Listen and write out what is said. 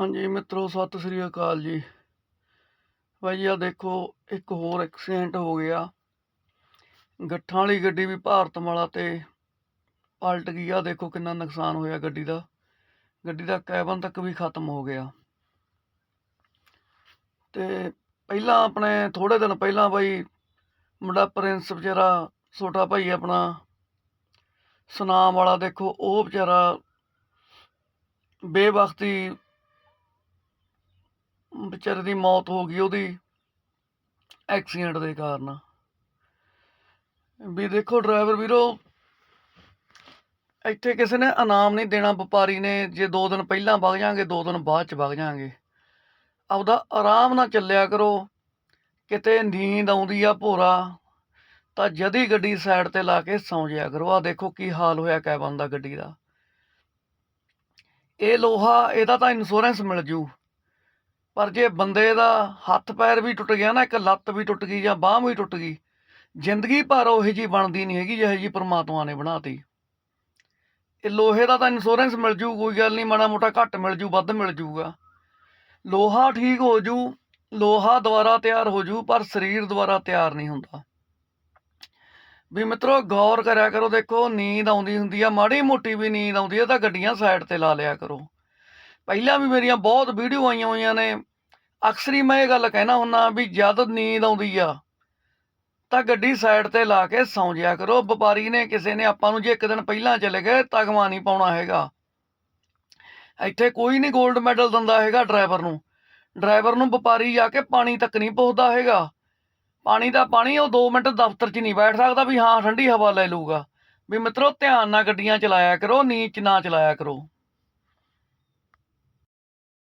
ਹਾਂਜੀ ਮਿੱਤਰੋ, ਸਤਿ ਸ੍ਰੀ ਅਕਾਲ ਜੀ। ਭਾਈ ਆ ਦੇਖੋ, ਇੱਕ ਹੋਰ ਐਕਸੀਡੈਂਟ ਹੋ ਗਿਆ। ਗੱਠਾਂ ਵਾਲੀ ਗੱਡੀ ਵੀ ਭਾਰਤ ਮਾਲਾ ਤੇ ਪਲਟ ਗਈ। ਆ ਦੇਖੋ ਕਿੰਨਾ ਨੁਕਸਾਨ ਹੋਇਆ ਗੱਡੀ ਦਾ। ਗੱਡੀ ਦਾ ਕੈਬਨ ਤੱਕ ਵੀ ਖਤਮ ਹੋ ਗਿਆ। ਤੇ ਪਹਿਲਾਂ ਆਪਣੇ ਥੋੜੇ ਦਿਨ ਪਹਿਲਾਂ ਬਾਈ, ਮੁੰਡਾ ਪ੍ਰਿੰਸ ਵਿਚਾਰਾ, ਛੋਟਾ ਭਾਈ ਆਪਣਾ, ਸੁਨਾਮ ਵਾਲਾ ਦੇਖੋ, ਉਹ ਵਿਚਾਰਾ ਬੇਵਕਤੀ ਵਿਚਾਰੇ ਦੀ ਮੌਤ ਹੋ ਗਈ ਉਹਦੀ ਐਕਸੀਡੈਂਟ ਦੇ ਕਾਰਨ। ਵੀ ਦੇਖੋ ਡਰਾਈਵਰ ਵੀਰੋ, ਇੱਥੇ ਕਿਸੇ ਨੇ ਇਨਾਮ ਨਹੀਂ ਦੇਣਾ, ਵਪਾਰੀ ਨੇ ਜੇ 2 ਦਿਨ ਪਹਿਲਾਂ ਵਗ ਜਾਾਂਗੇ 2 ਦਿਨ ਬਾਅਦ ਚ ਵਗ ਜਾਾਂਗੇ ਆਪਦਾ ਆਰਾਮ ਨਾਲ ਚੱਲਿਆ ਕਰੋ। ਕਿਤੇ ਨੀਂਦ ਆਉਂਦੀ ਆ ਭੋਰਾ, ਤਾਂ ਜਦੀ ਗੱਡੀ ਸਾਈਡ ਤੇ ਲਾ ਕੇ ਸੌਂ ਜਿਆ ਕਰੋ। ਆ ਦੇਖੋ ਕੀ ਹਾਲ ਹੋਇਆ ਕੈਬਨ ਦਾ, ਗੱਡੀ ਦਾ। ਇਹ ਲੋਹਾ, ਇਹਦਾ ਤਾਂ ਇੰਸ਼ੋਰੈਂਸ ਮਿਲ ਜੂ। ਪਰ ਜੇ ਬੰਦੇ ਦਾ ਹੱਥ ਪੈਰ ਵੀ ਟੁੱਟ ਗਿਆ ਨਾ, ਇੱਕ ਲੱਤ ਵੀ ਟੁੱਟ ਗਈ ਜਾਂ ਬਾਹ ਵੀ ਟੁੱਟ ਗਈ, ਜ਼ਿੰਦਗੀ ਭਰ ਉਹ ਜੀ ਬਣਦੀ ਨਹੀਂ ਹੈਗੀ ਜਿਹੋ ਜੀ ਪਰਮਾਤਮਾ ਨੇ ਬਣਾਤੀ। ਇਹ ਲੋਹੇ ਦਾ ਤਾਂ ਇੰਸ਼ੋਰੈਂਸ ਮਿਲ ਜੂ, ਕੋਈ ਗੱਲ ਨਹੀਂ, ਮਾੜਾ ਮੋਟਾ ਘੱਟ ਮਿਲ ਜੂ, ਵੱਧ ਮਿਲ ਜੂਗਾ। ਲੋਹਾ ਠੀਕ ਹੋ ਜੂ, ਲੋਹਾ ਦੁਬਾਰਾ ਤਿਆਰ ਹੋ ਜੂ, ਪਰ ਸਰੀਰ ਦੁਬਾਰਾ ਤਿਆਰ ਨਹੀਂ ਹੁੰਦਾ। ਵੀ ਮਿੱਤਰੋ, ਗੌਰ ਕਰਿਆ ਕਰੋ, ਦੇਖੋ, ਨੀਂਦ ਆਉਂਦੀ ਹੁੰਦੀ ਆ, ਮਾੜੀ ਮੋਟੀ ਵੀ ਨੀਂਦ ਆਉਂਦੀ ਆ, ਤਾਂ ਗੱਡੀਆਂ ਸਾਈਡ ਤੇ ਲਾ ਲਿਆ ਕਰੋ। ਪਹਿਲਾਂ ਵੀ ਮੇਰੀਆਂ ਬਹੁਤ ਵੀਡੀਓ ਆਈਆਂ ਹੋਈਆਂ ਨੇ ਅਕਸਰ ਹੀ ਮੈਂ ਇਹ ਗੱਲ ਕਹਿਣਾ ਹੁੰਨਾ ਵੀ ਜਦ ਨੀਂਦ ਆਉਂਦੀ ਆ, ਤਾਂ ਗੱਡੀ ਸਾਈਡ ਤੇ ਲਾ ਕੇ ਸੌਂ ਜਿਆ ਕਰੋ। ਵਪਾਰੀ ਨੇ ਕਿਸੇ ਨੇ ਆਪਾਂ ਨੂੰ ਜੇ ਇੱਕ ਦਿਨ ਪਹਿਲਾਂ ਚਲੇ ਗਏ ਤਗਮਾ ਨਹੀਂ ਪਾਉਣਾ ਹੈਗਾ। ਇੱਥੇ ਕੋਈ ਨਹੀਂ 골ਡ ਮੈਡਲ ਦਿੰਦਾ ਹੈਗਾ ਡਰਾਈਵਰ ਨੂੰ। ਡਰਾਈਵਰ ਨੂੰ ਵਪਾਰੀ ਜਾ ਕੇ ਪਾਣੀ ਤੱਕ ਨਹੀਂ ਪਹੁੰਚਦਾ ਹੈਗਾ। ਪਾਣੀ ਦਾ ਪਾਣੀ ਉਹ 2 ਮਿੰਟ ਦਫ਼ਤਰ 'ਚ ਨਹੀਂ ਬੈਠ ਸਕਦਾ ਵੀ ਹਾਂ ਠੰਡੀ ਹਵਾ ਲੈ ਲੂਗਾ ਵੀ ਮਿੱਤਰੋ ਧਿਆਨ ਨਾਲ ਗੱਡੀਆਂ ਚਲਾਇਆ ਕਰੋ ਨੀਚ ਨਾ ਚਲਾਇਆ ਕਰੋ।